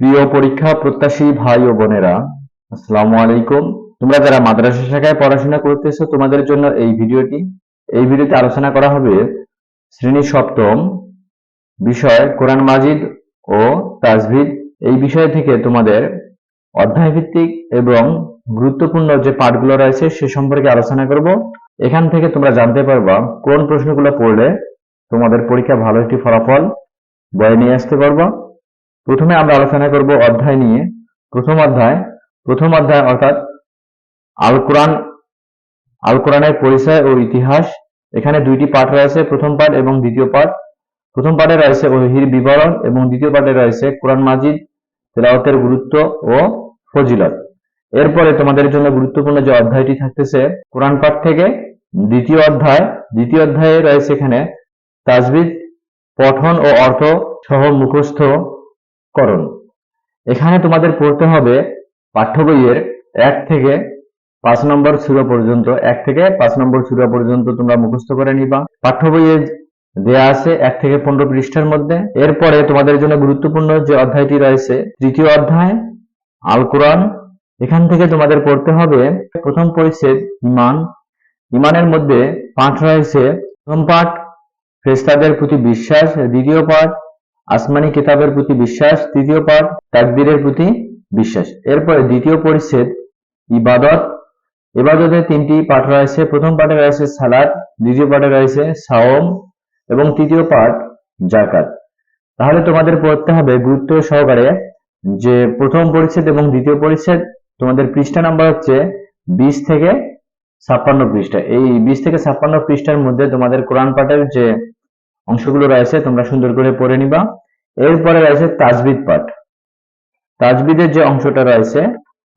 প্রিয় পরীক্ষা প্রত্যাশী ভাই ও বোনেরা, আসসালামু আলাইকুম। তোমরা যারা মাদ্রাসা শাখায় পড়াশোনা করতেছো, তোমাদের জন্য এই ভিডিওটি। এই ভিডিওতে আলোচনা করা হবে শ্রেণি সপ্তম বিষয়, কোরআন মাজিদ ও তাজভিদ এই বিষয় থেকে তোমাদের অধ্যায় ভিত্তিক এবং গুরুত্বপূর্ণ যে পাঠগুলো রয়েছে, সে সম্পর্কে আলোচনা করব। এখান থেকে তোমরা জানতে পারবা কোন প্রশ্নগুলো পড়লে তোমাদের পরীক্ষা ভালো একটি ফলাফল বয়ে নিয়ে আসতে পারবা। প্রথমে আমরা আলোচনা করব অধ্যায় নিয়ে। প্রথম অধ্যায় প্রথম অধ্যায় অর্থাৎ আল কোরআন, আল কোরআনের পরিচয় ও ইতিহাস। এখানে দুইটি পাঠ রয়েছে, প্রথম পাঠ এবং দ্বিতীয় পাঠ। প্রথম পাঠে রয়েছে ওহির বিবরণ এবং দ্বিতীয় পাঠে রয়েছে কোরআন মাজিদ, তেলাওয়াতের গুরুত্ব ও ফজিলত। এরপরে তোমাদের জন্য গুরুত্বপূর্ণ যে অধ্যায়টি থাকতেছে, কোরআন পাঠ থেকে দ্বিতীয় অধ্যায়, দ্বিতীয় অধ্যায়ে রয়েছে এখানে তাজবিদ, পঠন ও অর্থ সহ মুখস্থ করণ এখানে তোমাদের পড়তে হবে পাঠ্য বইয়ের এক থেকে পাঁচ নম্বর সূরা পর্যন্ত। এক থেকে পাঁচ নম্বর সূরা পর্যন্ত তোমরা মুখস্থ করে নিবা। পাঠ্য বইয়ে দেয়া আছে এক থেকে পনেরো পৃষ্ঠার মধ্যে। এরপরে তোমাদের জন্য গুরুত্বপূর্ণ যে অধ্যায়টি রয়েছে, তৃতীয় অধ্যায় আল কোরআন এখান থেকে তোমাদের পড়তে হবে প্রথম পরিচ্ছেদ ইমান ইমানের মধ্যে পাঠ রয়েছে প্রথম পাঠ, ফেরেশতাদের প্রতি বিশ্বাস। দ্বিতীয় পাঠ আসমানি কিতাবের প্রতি বিশ্বাস, তৃতীয় পাঠ, তাকবীরের প্রতি বিশ্বাস। এরপরে দ্বিতীয় পরিচ্ছেদ, ইবাদত। ইবাদতের তিনটি পাঠ রয়েছে। প্রথম পাঠে রয়েছে সালাত, দ্বিতীয় পাঠে রয়েছে সাওম এবং তৃতীয় পাঠ জাকাত তাহলে তোমাদের পড়তে হবে গুরুত্ব সহকারে যে প্রথম পরিচ্ছেদ এবং দ্বিতীয় পরিচ্ছেদ তোমাদের পৃষ্ঠা নাম্বার হচ্ছে বিশ থেকে ছাপ্পান্ন পৃষ্ঠা। এই বিশ থেকে ছাপ্পান্ন পৃষ্ঠার মধ্যে তোমাদের কোরআন পাঠের যে অংশগুলো রয়েছে, তোমরা সুন্দর করে পড়ে নিবা। এরপরে রয়েছে তাজবিদ পাঠ। তাজবিদের যে অংশটা রয়েছে,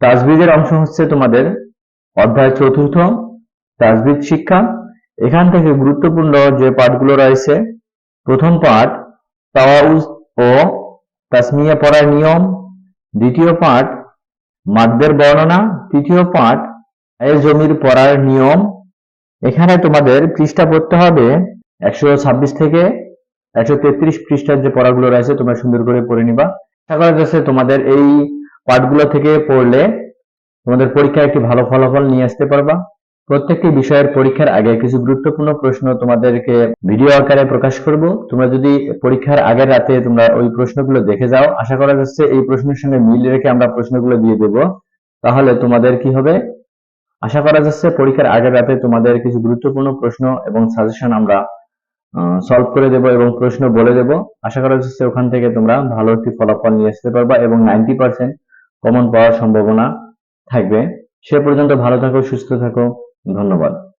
তাজবিদের অংশ হচ্ছে তোমাদের অধ্যায় চতুর্থ, তাজবিদ শিক্ষা। এখান থেকে গুরুত্বপূর্ণ যে পাঠগুলো রয়েছে, প্রথম পাঠ, তাওয়াউজ ও তাসমিয়া পড়ার নিয়ম। দ্বিতীয় পাঠ, মাদ্দের বর্ণনা। তৃতীয় পাঠ জমির পড়ার নিয়ম। এখানে তোমাদের পৃষ্ঠা পড়তে হবে একশো ছাব্বিশ থেকে একশো তেত্রিশ পৃষ্ঠার যে পড়াগুলো রয়েছে, তোমরা সুন্দর করে পড়ে নিবা। আশা করা যাচ্ছে তোমাদের এই পাঠগুলো থেকে পড়লে তোমাদের পরীক্ষায় একটি ভালো ফলাফল নিয়ে আসতে পারবা। প্রত্যেকটি বিষয়ের পরীক্ষার আগে কিছু গুরুত্বপূর্ণ প্রশ্ন তোমাদেরকে ভিডিও আকারে প্রকাশ করব। তোমরা যদি পরীক্ষার আগের রাতে তোমরা ওই প্রশ্নগুলো দেখে যাও, আশা করা যাচ্ছে এই প্রশ্নের সঙ্গে মিল রেখে আমরা প্রশ্নগুলো দিয়ে দেব। তাহলে তোমাদের কি হবে? আশা করা যাচ্ছে পরীক্ষার আগের রাতে তোমাদের কিছু গুরুত্বপূর্ণ প্রশ্ন এবং সাজেশন আমরা সলভ করে দেব এবং প্রশ্ন বলে দেব। আশা করা যাচ্ছে ওখান থেকে তোমরা ভালো একটি ফলাফল নিয়ে আসতে পারবা এবং নাইনটি পার্সেন্ট কমন পাওয়ার সম্ভাবনা থাকবে। সে পর্যন্ত ভালো থাকো, সুস্থ থাকো। ধন্যবাদ।